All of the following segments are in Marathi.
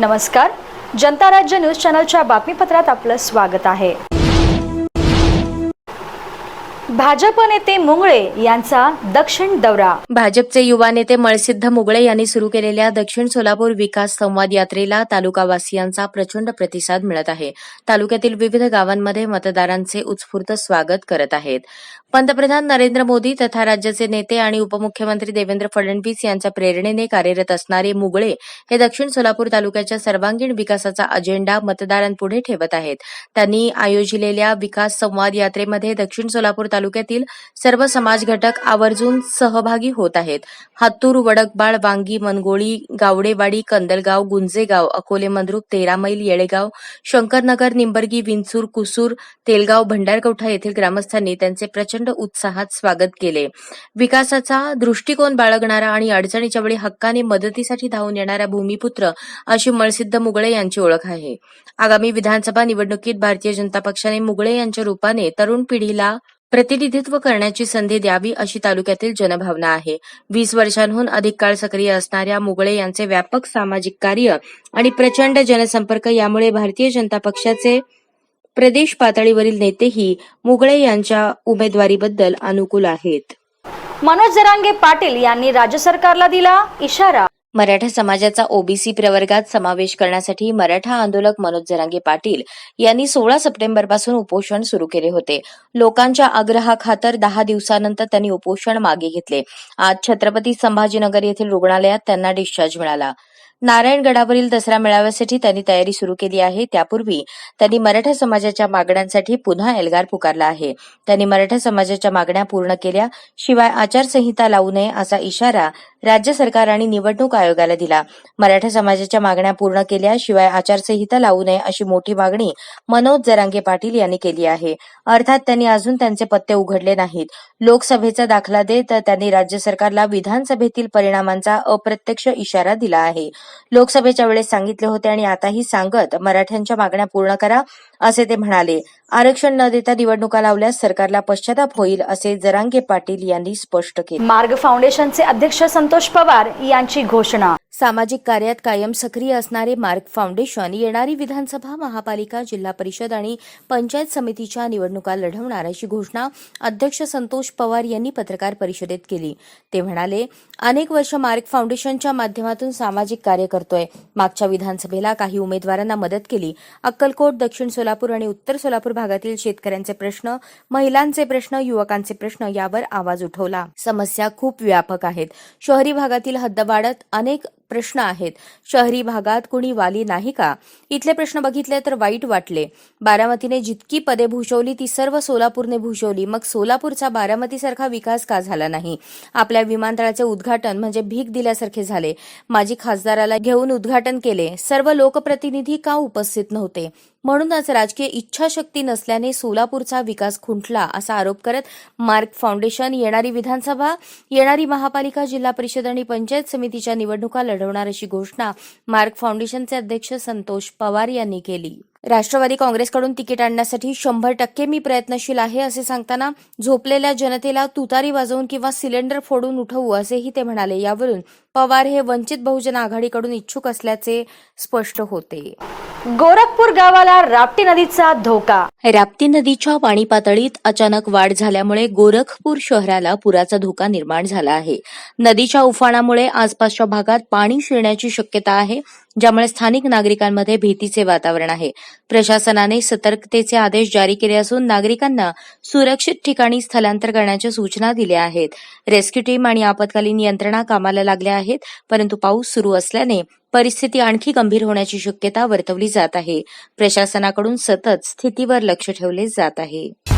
नमस्कार. जनता राज्य न्यूज चॅनलच्या बातमीपत्रात आपलं स्वागत आहे. भाजप नेते मुंगळे यांचा दक्षिण दौरा. भाजपचे युवा नेते मळसिद्ध मुगळे यांनी सुरू केलेल्या दक्षिण सोलापूर विकास संवाद यात्रेला तालुकावासियांचा प्रचंड प्रतिसाद मिळत आहे. तालुक्यातील विविध गावांमध्ये मतदारांचे उत्स्फूर्त स्वागत करत आहेत. पंतप्रधान नरेंद्र मोदी तथा राज्याचे नेते आणि उपमुख्यमंत्री देवेंद्र फडणवीस यांच्या प्रेरणेने कार्यरत असणारे मुगळे हे दक्षिण सोलापूर तालुक्याच्या सर्वांगीण विकासाचा अजेंडा मतदारांपुढे ठेवत आहेत. त्यांनी आयोजिलेल्या विकास संवाद यात्रेमध्ये दक्षिण सोलापूर तालुक्यातील सर्व समाज घटक आवर्जून सहभागी होत आहेत. हातूर वडकबाळ वांगी मनगोळी गावडेवाडी कंदलगाव गुंजेगाव अकोले मंद्रुप तेरामैल येळेगाव शंकरनगर निंबर्गी विंचूर कुसूर तेलगाव भंडारकवठा येथील ग्रामस्थांनी त्यांचे प्रचंड उत्साहात स्वागत केले. विकासाचा दृष्टिकोन बाळगणारा आणि अडचणीच्या वेळी हक्काने मदतीसाठी धावून येणारा भूमिपुत्र अशी मळसिद्ध मुगळे यांची ओळख आहे. आगामी विधानसभा निवडणुकीत भारतीय जनता पक्षाने मुगळे यांच्या रूपाने तरुण पिढीला प्रतिनिधित्व करण्याची संधी द्यावी अशी तालुक्यातील जनभावना आहे. वीस वर्षांहून अधिक काळ सक्रिय असणाऱ्या मुगळे यांचे व्यापक सामाजिक कार्य आणि प्रचंड जनसंपर्क यामुळे भारतीय जनता पक्षाचे प्रदेश पातळीवरील नेतेही मुगळे यांच्या उमेदवारीबद्दल अनुकूल आहेत. मनोज जरांगे पाटील यांनी राज्य सरकारला दिला इशारा. मराठा समाजाचा ओबीसी प्रवर्गात समावेश करण्यासाठी मराठा आंदोलक मनोज जरांगे पाटील यांनी सोळा सप्टेंबरपासून उपोषण सुरू केले होते. लोकांच्या आग्रहाखातर दहा दिवसानंतर त्यांनी उपोषण मागे घेतले. आज छत्रपती संभाजीनगर येथील रुग्णालयात त्यांना डिस्चार्ज मिळाला. नारायणगडावरील दसरा मेळाव्यासाठी त्यांनी तयारी सुरू केली आहे. त्यापूर्वी त्यांनी मराठा समाजाच्या मागण्यांसाठी पुन्हा एल्गार पुकारला आहे. त्यांनी मराठा समाजाच्या मागण्या पूर्ण केल्या. शिवाय आचारसंहिता लावू नये असा इशारा राज्य सरकार आणि निवडणूक आयोगाला दिला. मराठा समाजाच्या मागण्या पूर्ण केल्या शिवाय आचारसंहिता लावू नये अशी मोठी मागणी मनोज जरांगे पाटील यांनी केली आहे. अर्थात त्यांनी अजून त्यांचे पत्ते उघडले नाहीत. लोकसभेचा दाखला देत त्यांनी राज्य सरकारला विधानसभेतील परिणामांचा अप्रत्यक्ष इशारा दिला आहे. लोकसभेच्या वेळेस सांगितले होते आणि आताही सांगत मराठ्यांच्या मागण्या पूर्ण करा असे ते म्हणाले. आरक्षण न देता निवडणुका लावल्यास सरकारला पश्चाताप होईल असे जरांगे पाटील यांनी स्पष्ट केले. मार्ग फाउंडेशनचे अध्यक्ष संतोष पवार यांची घोषणा. सामाजिक कार्यात कायम सक्रिय असणारे मार्क फाउंडेशन येणारी विधानसभा महापालिका जिल्हा परिषद आणि पंचायत समितीच्या निवडणुका लढवणार अशी घोषणा अध्यक्ष संतोष पवार यांनी पत्रकार परिषदेत केली. ते म्हणाले अनेक वर्ष मार्क फाउंडेशनच्या माध्यमातून सामाजिक कार्य करतोय. मागच्या विधानसभेला काही उमेदवारांना मदत केली. अक्कलकोट दक्षिण सोलापूर आणि उत्तर सोलापूर भागातील शेतकऱ्यांचे प्रश्न महिलांचे प्रश्न युवकांचे प्रश्न यावर आवाज उठवला. समस्या खूप व्यापक आहेत. शहरी भागातील हद्दवाढत अनेक प्रश्न आहेत. शहरी भागात कुणी वाली नाही का? इथले प्रश्न बघितले तर वाईट वाटले. बारामतीने जितकी पदे भूषवली ती सर्व सोलापूरने भूषवली. मग सोलापूरचा बारामतीसारखा विकास का झाला नाही? आपल्या विमानतळाचे उद्घाटन म्हणजे भीक दिल्यासारखे झाले. माजी खासदाराला घेऊन उद्घाटन केले. सर्व लोकप्रतिनिधी का उपस्थित नव्हते? म्हणूनच राजकीय इच्छाशक्ती नसल्याने सोलापूरचा विकास खुंटला असा आरोप करत मार्क फाउंडेशन येणारी विधानसभा येणारी महापालिका जिल्हा परिषद आणि पंचायत समितीच्या निवडणुका लढवणार अशी घोषणा मार्क फाउंडेशनचे अध्यक्ष संतोष पवार यांनी केली. राष्ट्रवादी काँग्रेसकडून तिकीट आणण्यासाठी शंभर टक्के मी प्रयत्नशील आहे असे सांगताना झोपलेल्या जनतेला तुतारी वाजवून किंवा सिलेंडर फोडून उठवू असेही ते म्हणाले. यावरून पवार हे वंचित बहुजन आघाडीकडून इच्छुक असल्याचे स्पष्ट होते. गोरखपूर गावाला राप्ती नदीचा धोका. राप्ती नदीच्या पाणी पातळीत अचानक वाढ झाल्यामुळे गोरखपूर शहराला पुराचा धोका निर्माण झाला आहे. नदीच्या उफाणामुळे आसपासच्या भागात पाणी शिरण्याची शक्यता आहे. ज्यामुळे स्थानिक नागरिकांमध्ये भीतीचे वातावरण आहे. प्रशासनाने सतर्कतेचे आदेश जारी केले असून नागरिकांना सुरक्षित ठिकाणी स्थलांतर करण्याच्या सूचना दिल्या आहेत. रेस्क्यू टीम आणि आपत्कालीन यंत्रणा कामाला लागल्या आहेत परंतु पाऊस सुरू असल्याने परिस्थिती आणखी गंभीर होण्याची शक्यता वर्तवली जात आहे. प्रशासनाकडून सतत स्थितीवर लक्ष ठेवले जात आहे.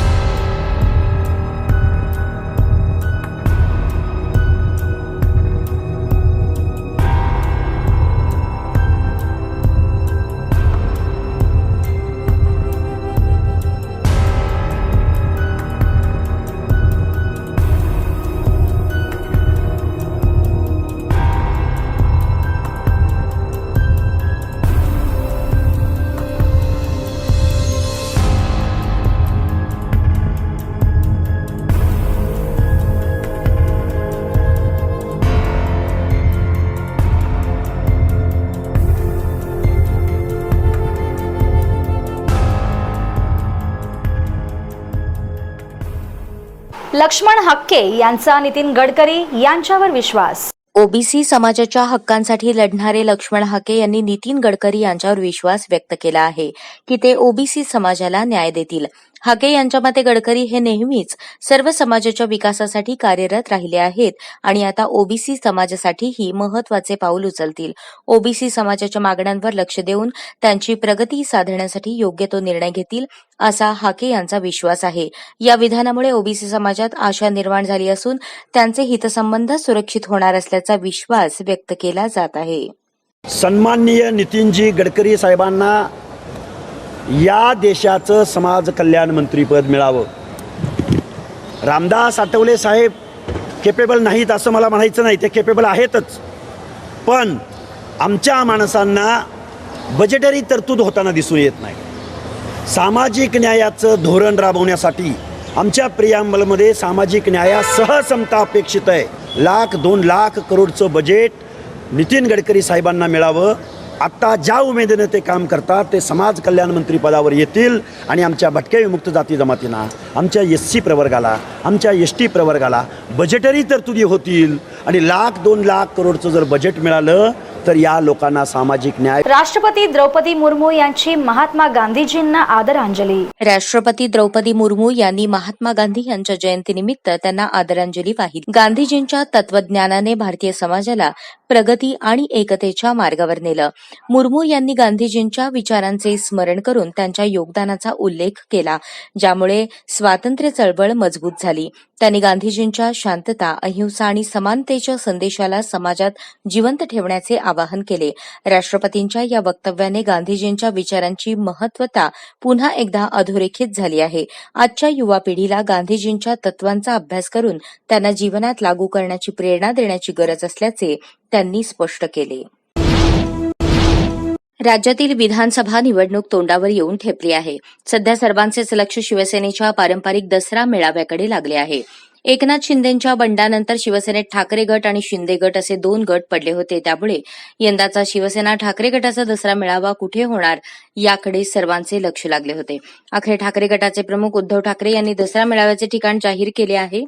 लक्ष्मण हक्के यांचा नितीन गडकरी यांच्यावर विश्वास. ओबीसी समाजाच्या हक्कांसाठी लढणारे लक्ष्मण हाके यांनी नितीन गडकरी यांच्यावर विश्वास व्यक्त केला आहे की ते ओबीसी समाजाला न्याय देतील. हाके यांच्या मते गडकरी हे नेहमीच सर्व समाजाच्या विकासासाठी कार्यरत राहिले आहेत आणि आता ओबीसी समाजासाठीही महत्त्वाचे पाऊल उचलतील. ओबीसी समाजाच्या मागण्यांवर लक्ष देऊन त्यांची प्रगती साधण्यासाठी योग्य तो निर्णय घेतील असा हाके यांचा विश्वास आहे. या विधानामुळे ओबीसी समाजात आशा निर्माण झाली असून त्यांचे हितसंबंध सुरक्षित होणार असल्याचा विश्वास व्यक्त केला जात आहे. सन्माननीय नितीनजी गडकरी साहेबांना या देशाचं समाज कल्याण मंत्रीपद मिळावं. रामदास आठवले साहेब केपेबल नाहीत असं मला म्हणायचं नाही. ते केपेबल आहेतच. पण आमच्या माणसांना बजेटरी तरतूद होताना दिसून येत नाही. सामाजिक न्यायाचं धोरण राबवण्यासाठी आमच्या प्रियांबलमध्ये सामाजिक न्यायासह समता अपेक्षित आहे. लाख दोन लाख करोडचं बजेट नितीन गडकरी साहेबांना मिळावं. आत्ता ज्या उमेदीनं ते काम करतात ते समाज कल्याण मंत्री पदावर येतील आणि आमच्या भटक्या विमुक्त जाती जमातींना आमच्या एस सी प्रवर्गाला आमच्या एस टी प्रवर्गाला बजेटरी तरतुदी होतील आणि लाख दोन लाख करोडचं जर बजेट मिळालं तर या लोकांना सामाजिक न्याय राष्ट्रपती द्रौपदी मुर्मू यांची महात्मा गांधीजींना आदरांजली. राष्ट्रपती द्रौपदी मुर्मू यांनी महात्मा गांधी यांच्या जयंतीनिमित्त त्यांना आदरांजली वाहिली. गांधीजींच्या तत्वज्ञानाने भारतीय समाजाला प्रगती आणि एकतेच्या मार्गावर नेलं. मुर्मू यांनी गांधीजींच्या विचारांचे स्मरण करून त्यांच्या योगदानाचा उल्लेख केला ज्यामुळे स्वातंत्र्य चळवळ मजबूत झाली. त्यांनी गांधीजींच्या शांतता अहिंसा आणि समानतेच्या संदेशाला समाजात जिवंत ठेवण्याचे आवाहन केले. राष्ट्रपतींच्या या वक्तव्याने गांधीजींच्या विचारांची महत्वता पुन्हा एकदा अधोरेखित झाली आहे. आजच्या युवा पिढीला गांधीजींच्या तत्वांचा अभ्यास करून त्यांना जीवनात लागू करण्याची प्रेरणा देण्याची गरज असल्याचे त्यांनी स्पष्ट केले. राज्यातील विधानसभा निवडणूक तोंडावर येऊन ठेपली आहे. सध्या सर्वांचेच लक्ष शिवसेनेच्या पारंपरिक दसरा मेळाव्याकडे लागले आहे. एकनाथ शिंदेच्या बंडानंतर शिवसेनेत ठाकरे गट आणि शिंदे गट असे दोन गट पडले होते. त्यामुळे यंदाचा शिवसेना ठाकरे गटाचा दसरा मेळावा कुठे होणार याकडे सर्वांचे लक्ष लागले होते. अखेर ठाकरे गटाचे प्रमुख उद्धव ठाकरे यांनी दसरा मेळाव्याचे ठिकाण जाहीर केले आहे.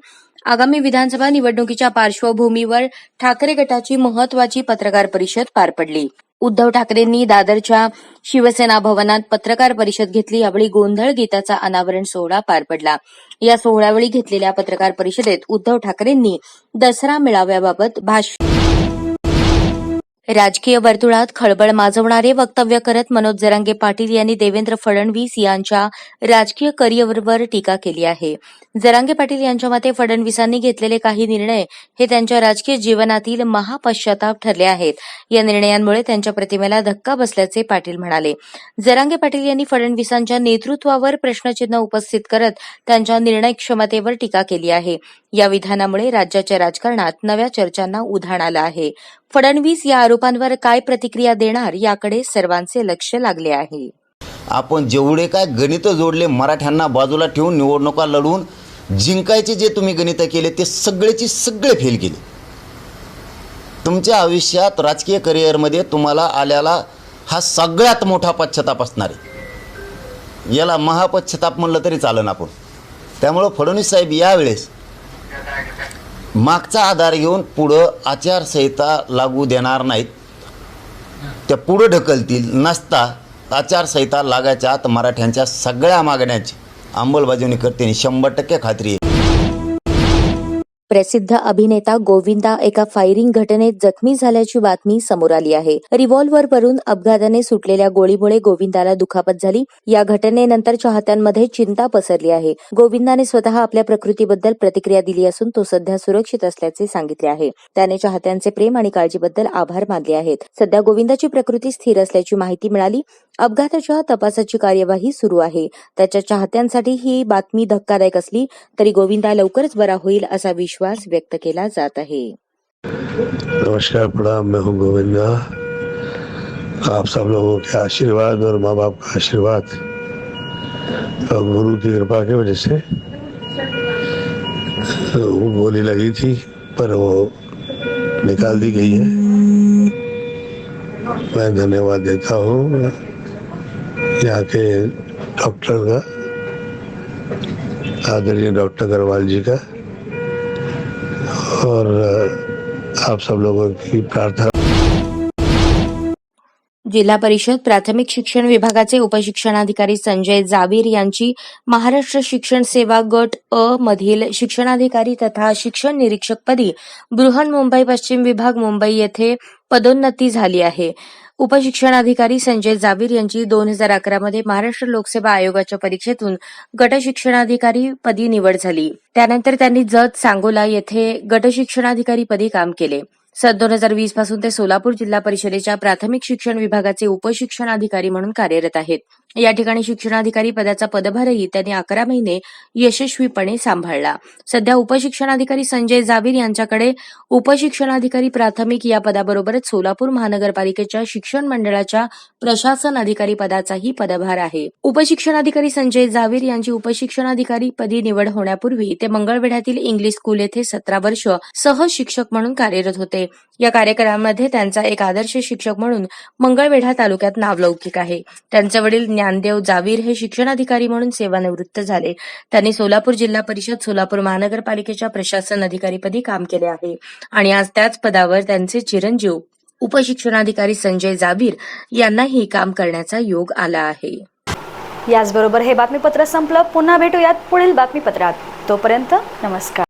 आगामी विधानसभा निवडणुकीच्या पार्श्वभूमीवर ठाकरे गटाची महत्वाची पत्रकार परिषद पार पडली. उद्धव ठाकरेंनी दादरच्या शिवसेना भवनात पत्रकार परिषद घेतली. यावेळी गोंधळ गीताचा अनावरण सोहळा पार पडला. या सोहळ्यावेळी घेतलेल्या पत्रकार परिषदेत उद्धव ठाकरेंनी दसरा मेळाव्याबाबत भाष्य राजकीय वर्तुळात खळबळ माजवणारे वक्तव्य करत मनोज जरांगे पाटील यांनी देवेंद्र फडणवीस यांच्या राजकीय करिअरवर टीका केली आहे. जरांगे पाटील यांच्या मते फडणवीसांनी घेतलेले काही निर्णय हे त्यांच्या राजकीय जीवनातील महापश्चाताप ठरले आहेत. या निर्णयांमुळे त्यांच्या प्रतिमेला धक्का बसल्याचे पाटील म्हणाले. जरांगे पाटील यांनी फडणवीसांच्या नेतृत्वावर प्रश्नचिन्ह उपस्थित करत त्यांच्या निर्णय क्षमतेवर टीका केली आहे. या विधानामुळे राज्याच्या राजकारणात नव्या चर्चांना उधाण आलं आहे. फडणवीस या आरोपांवर काय प्रतिक्रिया देणार याकडे सर्वांचे लक्ष लागले आहे. आपण जेवढे काय गणित जोडले मराठ्यांना बाजूला ठेवून निवडणुका लढवून जिंकायचे जे तुम्ही गणितं केले ते सगळेची सगळे फेल केले. तुमच्या आयुष्यात राजकीय करिअरमध्ये तुम्हाला आल्याला हा सगळ्यात मोठा पश्चाताप असणार आहे. याला महापश्चाताप म्हणलं तरी चालन आपण. त्यामुळं फडणवीस साहेब यावेळेस मागचा आधार घेऊन पुढं आचारसंहिता लागू देणार नाहीत. त्या पुढं ढकलतील नसता आचारसंहिता लागायच्या आत मराठ्यांच्या सगळ्या मागण्यांची अंमलबजावणी करते शंभर टक्के खात्री प्रसिद्ध अभिनेता गोविंदा एका फायरिंग घटनेत जखमी झाल्याची बातमी समोर आली आहे. रिव्हॉल्व्हरवरून अपघाताने सुटलेल्या गोळीमुळे गोविंदाला दुखापत झाली. या घटनेनंतर चाहत्यांमध्ये चिंता पसरली आहे. गोविंदाने स्वतः आपल्या प्रकृतीबद्दल प्रतिक्रिया दिली असून तो सध्या सुरक्षित असल्याचे सांगितले आहे. त्याने चाहत्यांचे प्रेम आणि काळजीबद्दल आभार मानले आहेत. सध्या गोविंदाची प्रकृती स्थिर असल्याची माहिती मिळाली. अपघाताच्या तपासाची कार्यवाही सुरू आहे. त्याच्या चाहत्यांसाठी ही बातमी धक्कादायक असली तरी गोविंदा लवकरच बरा होईल असा विश्वास व्यक्त केला जात आहे. नमस्कार, प्रणाम, मैं हूँ गोविंद आप सब लोगों के आशीर्वाद और माँ बाप का आशीर्वाद। और गुरु की कृपा की वजह से वो गोली लगी थी, पर वो निकाल दी गई है। मैं धन्यवाद देता हूँ यहाँ के डॉक्टर का, आदरणीय डॉक्टर अग्रवाल जी का। और आप सब लोगों की प्रार्थना। जिल्हा परिषद प्राथमिक शिक्षण विभागाचे उपशिक्षणाधिकारी संजय जावीर यांची महाराष्ट्र शिक्षण सेवा गट अ मधील शिक्षणाधिकारी तथा शिक्षण निरीक्षकपदी बृहन्मुंबई पश्चिम विभाग मुंबई येथे पदोन्नती झाली आहे. उपशिक्षणाधिकारी संजय जावीर यांची दोन हजार अकरामध्ये महाराष्ट्र लोकसेवा आयोगाच्या परीक्षेतून गटशिक्षणाधिकारी पदी निवड झाली. त्यानंतर त्यांनी जत सांगोला येथे गटशिक्षणाधिकारी पदी काम केले. सन दोन हजार वीसपासून ते सोलापूर जिल्हा परिषदेच्या प्राथमिक शिक्षण विभागाचे उपशिक्षणाधिकारी म्हणून कार्यरत आहेत. या ठिकाणी शिक्षणाधिकारी पदाचा पदभारही त्यांनी अकरा महिने यशस्वीपणे सांभाळला. सध्या उपशिक्षणाधिकारी संजय जावीर यांच्याकडे उपशिक्षणाधिकारी प्राथमिक या पदाबरोबरच सोलापूर महानगरपालिकेच्या शिक्षण मंडळाच्या प्रशासन अधिकारी पदाचाही पदभार आहे. उपशिक्षणाधिकारी संजय जावीर यांची उपशिक्षणाधिकारी पदी निवड होण्यापूर्वी ते मंगळवेढ्यातील इंग्लिश स्कूल येथे सतरा वर्ष सहशिक्षक म्हणून कार्यरत होते. या कार्यक्रमामध्ये त्यांचा एक आदर्श शिक्षक म्हणून मंगळवेढा तालुक्यात नावलौकिक आहे. त्यांचे वडील ज्ञानदेव जावीर हे शिक्षणाधिकारी म्हणून सेवानिवृत्त झाले. त्यांनी सोलापूर जिल्हा परिषद सोलापूर महानगरपालिकेच्या प्रशासन अधिकारीपदी काम केले आहे. आणि आज त्याच पदावर त्यांचे चिरंजीव उपशिक्षणाधिकारी संजय जावीर यांनाही काम करण्याचा योग आला आहे. याचबरोबर हे बातमीपत्र संपलं. पुन्हा भेटूयात पुढील बातमीपत्रात. तोपर्यंत नमस्कार.